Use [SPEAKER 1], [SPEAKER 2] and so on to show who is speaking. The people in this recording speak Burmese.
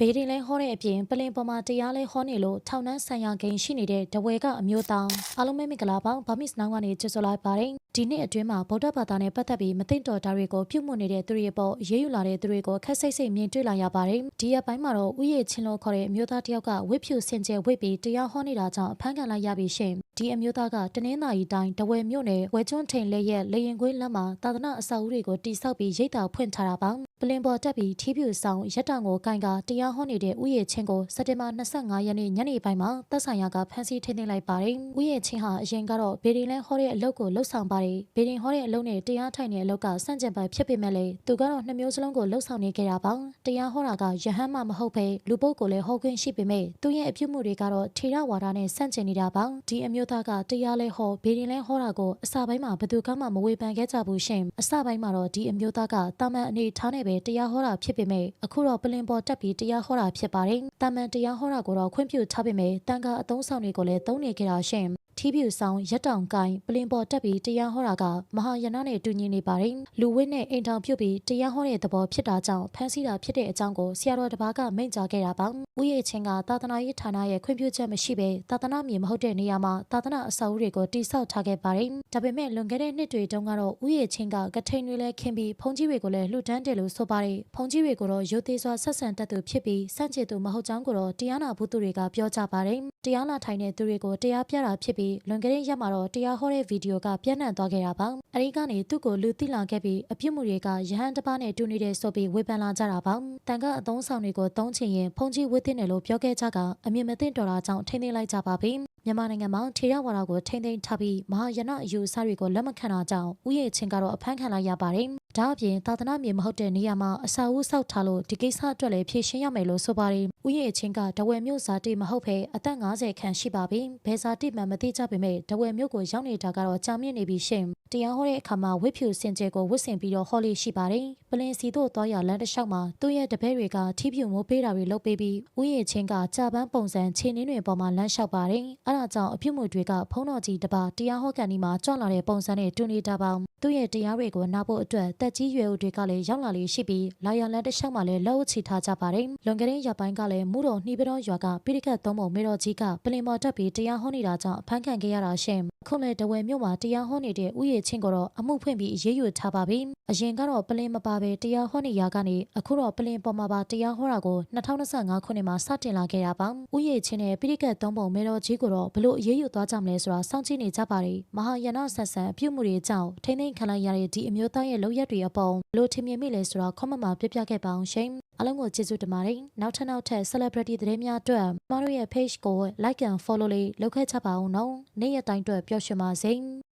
[SPEAKER 1] ဘေးရင်လဲဟောတဲ့အပြင်ပလင်ပေါ်မှာတရားလဲဟောနေလို့ထောင်နှန်းဆိုင်ရာဂိမ်းရှိနေတဲ့တဝဲကအမျိုးသားအားလုံးပဲမင်္ဂလာပါဗာမစ်နောင်ကနေကြိုဆိုလိုက်ပါတယ်ဒီနှစ်အတွင်းမှာဗုဒ္ဓဘာသာနဲ့ပတ်သက်ပြီးမသိတော်တာတွေကိုပြုမှုနေတဲ့သူတွေအပေါ်အေးအေးယူလာတဲ့သူတွေကိုခက်စိတ်စိတ်မြင်တွေ့လာရပါတယ်ဒီရက်ပိုင်းမှာတော့ဥယျာဉ်ချင်းလို့ခေါ်တဲ့အမျိုးသားတစ်ယောက်ကဝိဖြူစင်ကြယ်ဝိတ်ပြီးတရားဟောနေတာကြောင့်အဖမ်းခံလိုက်ရပြီရှင် ဒီအမျိုးသားကတနင်္သာရီတိုင်းတဝဲမြို့နယ်ဝဲကျွန်းထိန်လက်ရဲ့လေရင်ခွေးလမ်းမှာသာသနာအဆောက်အဦတွေကိုတိစောက်ပြီးရိတ်တာဖွင့်ထားတာပါပလင်ပေါ်တက်ပြီးထီးဖြူဆောင်ရက်တောင်ကိုကင်ကတရားဟောနေတဲ့ဥယျာဉ်ချင်းကိုစက်တင်ဘာ25ရက်နေ့ညနေပိုင်းမှာသက်ဆိုင်ရာကဖမ်းဆီးထိန်းသိမ်းလိုက်ပါတယ်ဥယျာဉ်ချင်းဟာအရင်ကတော့ဘေဒင်လန်ဟောတဲ့အလုပ်ကိုလှုပ်ဆောင်ပါတယ်ဘေဒင်ဟောတဲ့အလုပ်နဲ့တရားထိုင်တဲ့အလုပ်ကစန့်ကျင်ဘက်ဖြစ်ပေမဲ့လေသူကတော့နှစ်မျိုးစလုံးကိုလှုပ်ဆောင်နေခဲ့တာပါတရားဟောတာကယဟန်မှမဟုတ်ပဲလူပုဂ္ဂိုလ်လည်းဟောခွင့်ရှိပေမဲ့သူရဲ့အပြုမှုတွေကတော့ထေရဝါဒနဲ့ဆန့်ကျင်နေတာပါဒီအမျိုးသားကတရားလဲဟောဘေဒင်လဲဟောတာကိုအစပိုင်းမှာဘယ်သူကမှမဝေဖန်ခဲ့ကြဘူးရှင်အစပိုင်းမှာတော့ဒီအမျိုးသားကတာမန်အနေထားနဲ့ပဲတရားဟောတာဖြစ်ပေမဲ့အခုတော့ပလင်ပေါ်တက်ပြီးတရားဟောတာဖြစ်ပါတယ်တာမန်တရားဟောတာကိုတော့ခွင့်ပြုထားပေမဲ့တန်ခါအသုံးဆောင်တွေကိုလည်းသုံးနေကြတာရှင်ထီးပြူဆောင်ရက်တောင်ကိုင်ပလင်ပေါ်တက်ပြီးတရားဟောတာကမဟာယနနဲ့တူညီနေပါတယ်လူဝင်းနဲ့အိမ်ထောင်ပြုတ်ပြီးတရားဟောတဲ့သဘောဖြစ်တာကြောင့်ဖမ်းဆီးတာဖြစ်တဲ့အကြောင်းကိုဆရာတော်တစ်ပါးကမိန့်ကြားခဲ့တာပါ ဥယျာဉ်ချင်းကသာသနာရေးဌာနရဲ့ခွင့်ပြုချက်မရှိဘဲသာသနာမြေမဟုတ်တဲ့နေရာမှာသာသနာအဆောက်အဦတွေကိုတိစောက်ထားခဲ့ပါတယ်ဒါပေမဲ့လွန်ခဲ့တဲ့နှစ်တွေတုန်းကတော့ဥယျာဉ်ချင်းကကထိန်တွေလည်းခင်းပြီးဖုန်ကြီးတွေကိုလည်းလှူဒန်းတယ်လို့ဆိုပါတယ်ဖုန်ကြီးတွေကိုတော့ရုပ်သေးစွာဆက်ဆံတတ်သူဖြစ်ပြီးစန့်ကျင်သူမဟုတ်ကြောင်းကိုတော့တရားနာဘူးသူတွေကပြောကြပါတယ်တရားလာထိုင်တဲ့သူတွေကိုတရားပြတာဖြစ်ပြီးလွန်ခဲ့တဲ့ရက်မှာတော့တရားဟောတဲ့ဗီဒီယိုကပြန့်နှံ့သွားခဲ့တာပါအဲဒီကနေသူ့ကိုလူသိလာခဲ့ပြီးအပြစ်မှုတွေကရဟန်းတစ်ပါးနဲ့တူနေတဲ့ဆိုပြီးဝေဖန်လာကြတာပါတန်ကအသုံးဆောင်တွေကိုသုံးချင်ရင်ဖုန်ကြီးဝစ်တင်တယ်လို့ပြောခဲ့ကြကအမြင်မသိတော်တာကြောင့်ထိမ့်သိမ်းလိုက်ကြပါပြီမြန်မာနိုင်ငံမှာထေရဝါဒကိုထိမ့်သိမ်းထားပြီးမဟာယနအယူအဆတွေကိုလက်မခံတာကြောင့်ဥယျာဉ်ချင်းကတော့အဖမ်းခံလိုက်ရပါတယ်။ ဒါအပြင်သာသနာမြေမဟုတ်တဲ့နေရာမှာအစာအုပ်ဆောက်ထားလို့ဒီကိစ္စအတွက်လည်းဖြေရှင်းရမယ်လို့ဆိုပါတယ်။ဥယျာဉ်ချင်းကဒဝယ်မြို့ဇာတိမဟုတ်ဘဲအသက်50ခန့်ရှိပါပြီ။ဘယ်ဇာတိမှမသိကြပေမဲ့ဒဝယ်မြို့ကိုရောက်နေတာကတော့ကြာမြင့်နေပြီရှင်။တရားဟောတဲ့အခါမှာဝိဖြူစင်ကြယ်ကိုဝစ်ဆင်ပြီးတော့ဟောလေးရှိပါတယ်။ပလင်စီတို့သွားရလမ်းတစ်လျှောက်မှာသူ့ရဲ့တပည့်တွေကထီးဖြူမိုးပေးတာတွေလုပ်ပေးပြီးဥယျာဉ်ချင်းကကြာပန်းပုံစံခြေနှင်းတွေပေါ်မှာလမ်းလျှောက်ပါတယ်။အဲဒါကြောင့်အပြုတ်မှုတွေကဖုံးတော်ကြီးတစ်ပါးတရားဟောကန်ဒီမှာကြွလာတဲ့ပုံစံနဲ့တူနေတာပါ။သူ့ရဲ့တရားတွေကိုနားဖို့အတွက်တက်ကြီးရွယ်ဦးတွေကလည်းရောက်လာလေးရှိပြီးလာရလန်တစ်လျှောက်မှာလည်းလက်အုပ်ချထားကြပါတယ်။လွန်ကတဲ့ရက်ပိုင်းကလည်းမူတော်နှီးပတော်ရွာကပိရိကတ်သုံးပုံမေတော်ကြီးကပလင်မော်တက်ပြီးတရားဟောနေတာကြောင့်အဖမ်းခံခဲ့ရတာရှင်။ခုလည်းတဝယ်မြို့မှာတရားဟောနေတဲ့ဥယျာဉ်ချင်းကိုတော့အမှုဖွင့်ပြီးအရေးယူထားပါပြီ။အရင်ကတော့ပလင်မပါပဲတရားဟောနေရကနေအခုတော့ပလင်ပေါ်မှာပါတရားဟောတာကို2025ခုနှစ်မှာစတင်လာခဲ့တာပါ။ဥယျာဉ်ချင်းနဲ့ပိရိကတ်သုံးပုံမေတော်ကြီးကိုတော့ဘလို့အရေးယူသွားကြမလဲဆိုတာစောင့်ကြည့်နေကြပါတယ်။မဟာယနဆက်ဆန်အပြုတ်မှုတွေကြောင့်ထိမ့်သိမ်းခံလိုက်ရတဲ့ဒီအမျိုးသားရဲ့လုပ်ရက်တွေအပေါ်ဘလို့ထင်မြင်မိလဲဆိုတာခွန်မမှာပြပြခဲ့ပါအောင်ရှင်။အလုံးကိုကျေးဇူးတင်ပါတယ်။နောက်ထပ်နောက်ထပ် celebrity သတင်းများအတွက်မတို့ရဲ့ page ကို like and follow လေးလုပ်ခဲ့ကြပါဦးနော်။နေ့ရက်တိုင်းအတွက်ပျော်ရွှင်ပါစေ။